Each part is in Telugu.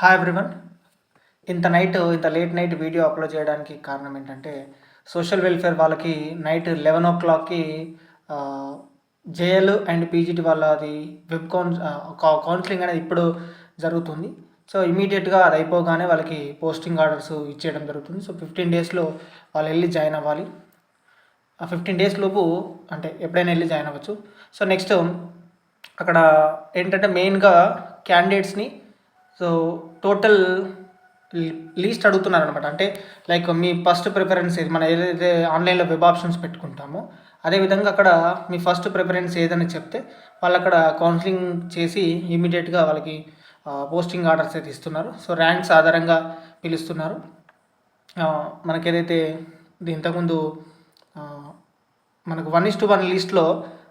హాయ్ ఎవ్రీవన్ ఇంత నైట్ ఇంత లేట్ నైట్ వీడియో అప్లోడ్ చేయడానికి కారణం ఏంటంటే సోషల్ వెల్ఫేర్ వాళ్ళకి నైట్ లెవెన్ ఓ క్లాక్కి జేఎల్ అండ్ పీజీటీ వాళ్ళది వెబ్ కౌన్ కౌన్సిలింగ్ అనేది ఇప్పుడు జరుగుతుంది. సో ఇమీడియట్గా అది అయిపోగానే వాళ్ళకి పోస్టింగ్ ఆర్డర్స్ ఇచ్చేయడం జరుగుతుంది. సో ఫిఫ్టీన్ డేస్లో వాళ్ళు వెళ్ళి జాయిన్ అవ్వాలి. ఆ ఫిఫ్టీన్ డేస్ లోపు అంటే ఎప్పుడైనా వెళ్ళి జాయిన్ అవ్వచ్చు. సో నెక్స్ట్ అక్కడ ఏంటంటే మెయిన్గా క్యాండిడేట్స్ని సో టోటల్ లీస్ట్ అడుగుతున్నారు అనమాట అంటే లైక్ మీ ఫస్ట్ ప్రిఫరెన్స్ ఏది? మనం ఏదైతే ఆన్లైన్లో వెబ్ ఆప్షన్స్ పెట్టుకుంటామో అదేవిధంగా అక్కడ మీ ఫస్ట్ ప్రిఫరెన్స్ ఏదని చెప్తే వాళ్ళు అక్కడ కౌన్సిలింగ్ చేసి ఇమీడియట్గా వాళ్ళకి పోస్టింగ్ ఆర్డర్స్ అయితే ఇస్తున్నారు. సో ర్యాంక్స్ ఆధారంగా పిలుస్తున్నారు. మనకి ఏదైతే ఇంతకుముందు మనకు వన్ ఇస్ టు వన్ లిస్ట్లో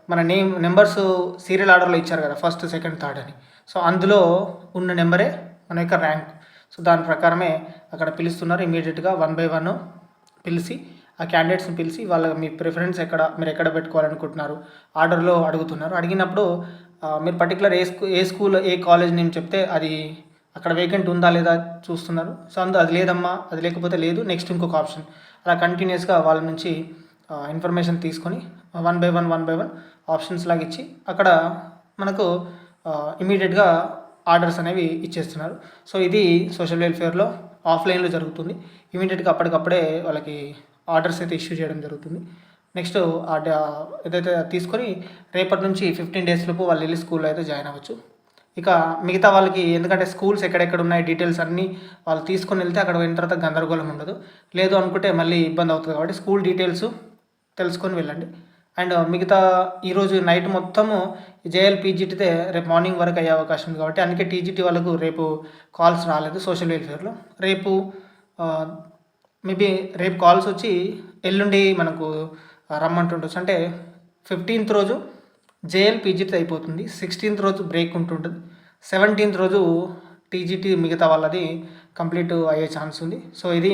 మన నేమ్ నెంబర్స్ సీరియల్ ఆర్డర్లో ఇచ్చారు కదా ఫస్ట్ సెకండ్ థర్డ్ అని. సో అందులో ఉన్న నెంబరే మన యొక్క ర్యాంక్. సో దాని ప్రకారమే అక్కడ పిలుస్తున్నారు ఇమీడియట్గా వన్ బై వన్ పిలిచి ఆ క్యాండిడేట్స్ని పిలిచి వాళ్ళ మీ ప్రిఫరెన్స్ ఎక్కడ మీరు ఎక్కడ పెట్టుకోవాలనుకుంటున్నారు ఆర్డర్లో అడుగుతున్నారు. అడిగినప్పుడు మీరు పర్టికులర్ ఏ స్కూ ఏ స్కూల్ ఏ కాలేజ్ నేమ్ చెప్తే అది అక్కడ వేకెంట్ ఉందా లేదా చూస్తున్నారు. సో అందు అది లేదమ్మా అది లేకపోతే లేదు నెక్స్ట్ ఇంకొక ఆప్షన్. అలా కంటిన్యూస్గా వాళ్ళ నుంచి ఇన్ఫర్మేషన్ తీసుకొని one by one one by one options లాగా ఇచ్చి అక్కడ మనకు ఇమీడియట్గా ఆర్డర్స్ అనేవి ఇచ్చేస్తున్నారు. సో ఇది సోషల్ వెల్ఫేర్లో ఆఫ్లైన్లో జరుగుతుంది. ఇమీడియట్గా అప్పటికప్పుడే వాళ్ళకి ఆర్డర్స్ అయితే ఇష్యూ చేయడం జరుగుతుంది. నెక్స్ట్ ఏదైతే తీసుకొని రేపటి నుంచి ఫిఫ్టీన్ డేస్ లోపు వాళ్ళు వెళ్ళి స్కూల్లో అయితే జాయిన్ అవ్వచ్చు. ఇక మిగతా వాళ్ళకి ఎందుకంటే స్కూల్స్ ఎక్కడెక్కడ ఉన్నాయి డీటెయిల్స్ అన్నీ వాళ్ళు తీసుకొని వెళ్తే అక్కడ పోయిన తర్వాత గందరగోళం ఉండదు. లేదు అనుకుంటే మళ్ళీ ఇబ్బంది అవుతుంది కాబట్టి స్కూల్ డీటెయిల్స్ తెలుసుకొని వెళ్ళండి. అండ్ మిగతా ఈరోజు నైట్ మొత్తము జేఎల్ పీజీటీతే రేపు మార్నింగ్ వరకు అయ్యే అవకాశం ఉంది కాబట్టి అందుకే టీజీటీ వాళ్ళకు రేపు కాల్స్ రాలేదు సోషల్ వెల్ఫేర్లో. రేపు మేబీ రేపు కాల్స్ వచ్చి ఎల్లుండి మనకు రమ్మంటుండొచ్చు. అంటే ఫిఫ్టీన్త్ రోజు జేఎల్ పీజీటీ అయిపోతుంది. సిక్స్టీన్త్ రోజు బ్రేక్ ఉంటుంటుంది. సెవెంటీన్త్ రోజు టీజీటీ మిగతా వాళ్ళది కంప్లీట్ అయ్యే ఛాన్స్ ఉంది. సో ఇది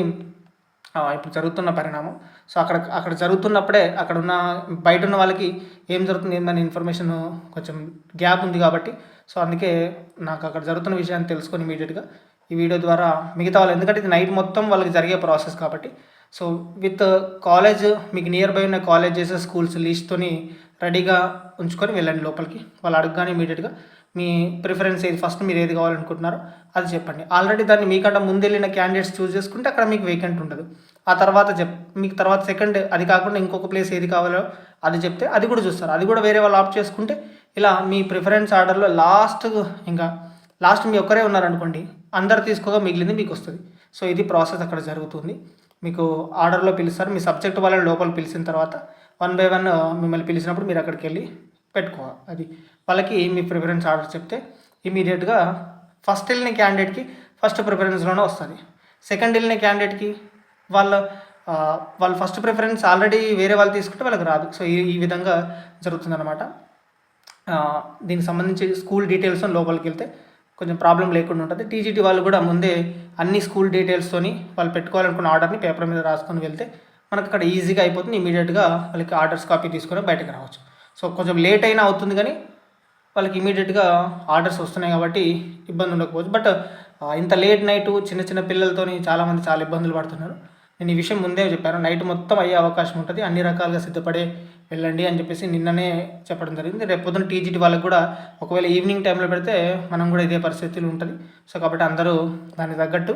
ఇప్పుడు జరుగుతున్న పరిణామం. సో అక్కడ అక్కడ జరుగుతున్నప్పుడే అక్కడ ఉన్న బయట ఉన్న వాళ్ళకి ఏం జరుగుతుంది ఏందని ఇన్ఫర్మేషన్ కొంచెం గ్యాప్ ఉంది కాబట్టి సో అందుకే నాకు అక్కడ జరుగుతున్న విషయాన్ని తెలుసుకొని ఇమీడియట్గా ఈ వీడియో ద్వారా మిగతా వాళ్ళు ఎందుకంటే ఇది నైట్ మొత్తం వాళ్ళకి జరిగే ప్రాసెస్ కాబట్టి. సో విత్ కాలేజ్ మీకు నియర్ బై ఉన్న కాలేజెస్ స్కూల్స్ లిస్ట్తోని రెడీగా ఉంచుకొని వెళ్ళండి లోపలికి. వాళ్ళు అడగగానే ఇమీడియట్గా మీ ప్రిఫరెన్స్ ఏది? ఫస్ట్ మీరు ఏది కావాలనుకుంటున్నారో అది చెప్పండి. ఆల్రెడీ దాన్ని మీకంటే ముందు వెళ్ళిన క్యాండిడేట్స్ చూస్ చేసుకుంటే అక్కడ మీకు వేకెంట్ ఉండదు. ఆ తర్వాత చెప్ మీకు తర్వాత సెకండ్ అది కాకుండా ఇంకొక ప్లేస్ ఏది కావాలో అది చెప్తే అది కూడా చూస్తారు. అది కూడా వేరే వాళ్ళు ఆప్ట్ చేసుకుంటే ఇలా మీ ప్రిఫరెన్స్ ఆర్డర్లో లాస్ట్ ఇంకా లాస్ట్ మీ ఒక్కరే ఉన్నారనుకోండి అందరు తీసుకోగా మిగిలింది మీకు వస్తుంది. సో ఇది ప్రాసెస్ అక్కడ జరుగుతుంది. మీకు ఆర్డర్లో పిలుస్తారు. మీ సబ్జెక్ట్ వాళ్ళని లోపల పిలిచిన తర్వాత వన్ బై వన్ మిమ్మల్ని పిలిచినప్పుడు మీరు అక్కడికి వెళ్ళి పెట్టుకోవాలి. అది వాళ్ళకి మీ ప్రిఫరెన్స్ ఆర్డర్ చెప్తే ఇమీడియట్గా ఫస్ట్ వెళ్ళిన క్యాండిడేట్కి ఫస్ట్ ప్రిఫరెన్స్లోనే వస్తుంది. సెకండ్ వెళ్ళిన క్యాండిడేట్కి వాళ్ళ వాళ్ళ ఫస్ట్ ప్రిఫరెన్స్ ఆల్రెడీ వేరే వాళ్ళు తీసుకుంటే వాళ్ళకి రాదు. సో ఈ ఈ విధంగా జరుగుతుందన్నమాట. దీనికి సంబంధించి స్కూల్ డీటెయిల్స్ లోపలికి వెళ్తే కొంచెం ప్రాబ్లం లేకుండా ఉంటుంది. టీజీటీ వాళ్ళు కూడా ముందే అన్ని స్కూల్ డీటెయిల్స్తోని వాళ్ళు పెట్టుకోవాలనుకున్న ఆర్డర్ని పేపర్ మీద రాసుకొని వెళ్తే మనకు అక్కడ ఈజీగా అయిపోతుంది. ఇమీడియట్గా వాళ్ళకి ఆర్డర్స్ కాపీ తీసుకొని బయటకు రావచ్చు. సో కొంచెం లేట్ అయినా అవుతుంది కానీ వాళ్ళకి ఇమీడియట్గా ఆర్డర్స్ వస్తున్నాయి కాబట్టి ఇబ్బంది ఉండకపోవచ్చు. బట్ ఇంత లేట్ నైట్ చిన్న చిన్న పిల్లలతోని చాలామంది చాలా ఇబ్బందులు పడుతున్నారు. నేను ఈ విషయం ముందే చెప్పాను. నైట్ మొత్తం అయ్యే అవకాశం ఉంటుంది. అన్ని రకాలుగా సిద్ధపడే వెళ్ళండి అని చెప్పేసి నిన్ననే చెప్పడం జరిగింది. రేపు పొద్దున టీజీటీ వాళ్ళకి కూడా ఒకవేళ ఈవినింగ్ టైంలో పెడితే మనం కూడా ఇదే పరిస్థితులు ఉంటుంది. సో కాబట్టి అందరూ దానికి తగ్గట్టు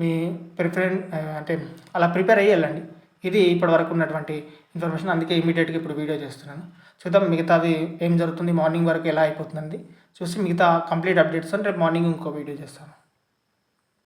మీ ప్రిఫరెన్ అంటే అలా ప్రిపేర్ అయ్యి వెళ్ళండి. ఇది ఇప్పటివరకు ఉన్నటువంటి ఇన్ఫర్మేషన్ అందుకే ఇమీడియట్గా ఇప్పుడు వీడియో చేస్తున్నాను. చూద్దాం మిగతాది ఏం జరుగుతుంది మార్నింగ్ వరకు ఎలా అయిపోతుందండి. చూసి మిగతా కంప్లీట్ అప్డేట్స్ రేపు మార్నింగ్ ఇంకో వీడియో చేస్తాను.